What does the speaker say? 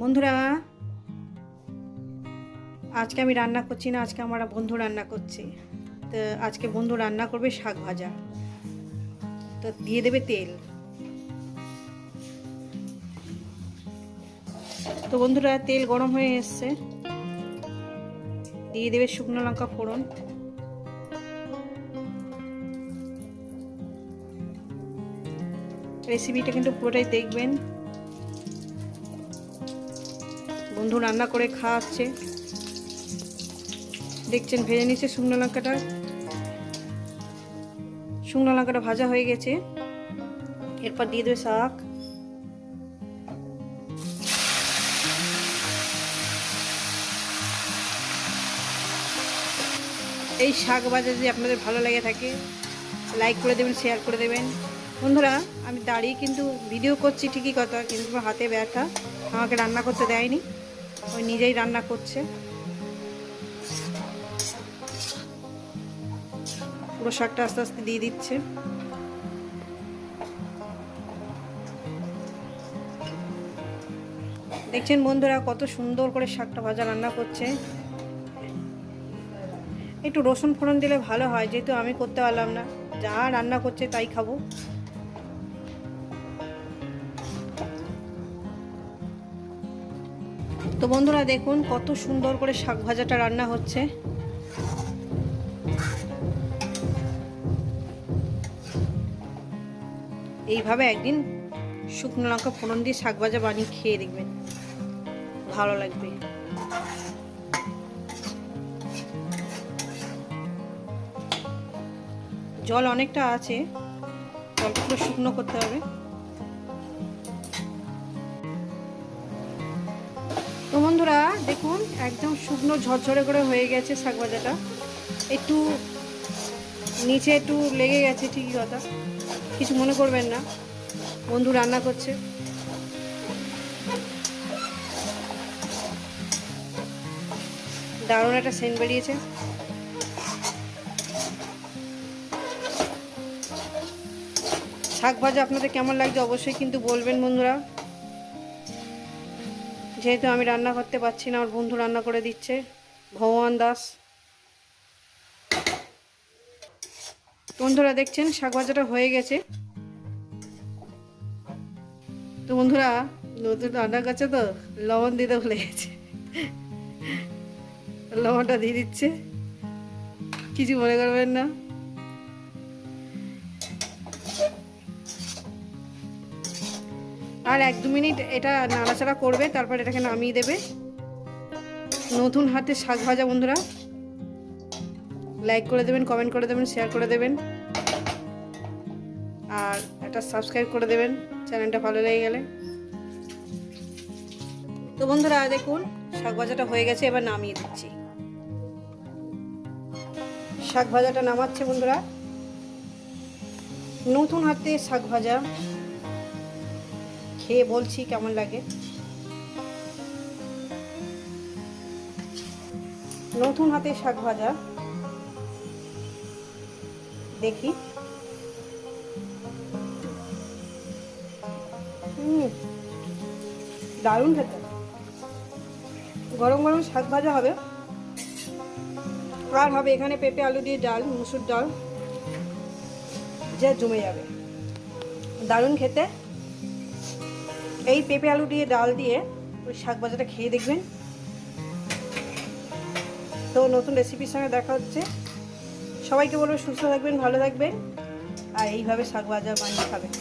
বন্ধুরা, আজকে আমি রান্না করছি না, আজকে আমার বন্ধু রান্না করছে। তো আজকে বন্ধু রান্না করবে শাক ভাজা। তো দিয়ে দেবে তেল। তো বন্ধুরা, তেল গরম হয়ে এসছে। দিয়ে দেবে শুকনো লঙ্কা ফোড়ন। রেসিপিটা কিন্তু পুরোটাই দেখবেন। বন্ধু রান্না করে খাওয়াচ্ছে। দেখছেন ভেজে নিচ্ছে শুকনো লঙ্কাটা। শুকনো লঙ্কাটা ভাজা হয়ে গেছে। এরপর দিয়ে দেবে শাক। এই শাক ভাজা যদি আপনাদের ভালো লেগে থাকে, লাইক করে দেবেন, শেয়ার করে দেবেন। বন্ধুরা, আমি দাঁড়িয়ে কিন্তু ভিডিও করছি ঠিকই কথা, কিন্তু হাতে ব্যথা। আমাকে রান্না করতে দেয়নি। ওই নিজেই রান্না করছে। পুরো শাকটা আস্তে আস্তে দিয়ে দিচ্ছে। দেখছেন বন্ধুরা কত সুন্দর করে শাকটা ভাজা রান্না করছে। একটু রসুন ফোড়ন দিলে ভালো হয়, যেহেতু আমি করতে পারলাম না। যা রান্না করছে তাই খাব। তো বন্ধুরা দেখুন কত সুন্দর করে শাক ভাজাটা রান্না হচ্ছে। এইভাবে একদিন শুকনো লঙ্কা ফোড়ন দিয়ে শাক ভাজা বানিয়ে খেয়ে দেখবেন। ভালো লাগবে। জল অনেকটা আছে পুরো শুকনো করতে হবে। বন্ধুরা, দেখুন, একদম শুকনো ঝরঝরে করে হয়ে গেছে শাক ভাজাটা একটু নিচে একটু লেগে গেছে, ঠিকই কথা। কিছু মনে করবেন না, বন্ধু রান্না করছে। দারুণ একটা সেন্ট বেরিয়েছে। শাক ভাজা আপনাদের কেমন লাগছে অবশ্যই কিন্তু বলবেন বন্ধুরা। যেহেতু আমি রান্না করতে পারছি না, আমার বন্ধু রান্না করে দিচ্ছে। ভগবান দাস। বন্ধুরা দেখছেন, শাক ভাজাটা হয়ে গেছে। তো বন্ধুরা, নতুন রান্না করছে তো, লবণ দিতে ভুলে গেছে। লবণটা দিয়ে দিচ্ছে। কিছু মনে করবেন না। আর এক দু মিনিট এটা নাড়াচাড়া করবে, তারপর এটাকে নামিয়ে দেবে। নতুন হাতে শাক ভাজা বন্ধুরা। লাইক করে দেবেন কমেন্ট করে দেবেন শেয়ার করে দেবেন। আর একটা সাবস্ক্রাইব করে দেবেন চ্যানেলটা ভালো লেগে গেলে। তো বন্ধুরা, দেখুন, শাক ভাজাটা হয়ে গেছে, এবার নামিয়ে দিচ্ছি। শাক ভাজাটা নামাচ্ছে বন্ধুরা। নতুন হাতে শাক ভাজা। খেয়ে বলছি, কেমন লাগে? নতুন হাতে শাক ভাজা। দেখি। দারুণ খেতে। গরম গরম শাক ভাজা হবে। আর হবে এখানে পেঁপে, আলু দিয়ে ডাল, মুসুর ডাল, যা জমে যাবে। দারুণ খেতে। এই পেঁপে আলু দিয়ে, ডাল দিয়ে ওই শাক ভাজাটা খেয়ে দেখবেন। তো নতুন রেসিপির সঙ্গে দেখা হচ্ছে। সবাইকে বলব সুস্থ থাকবেন, ভালো থাকবেন। আর এইভাবে শাক ভাজা বানিয়ে খাবেন।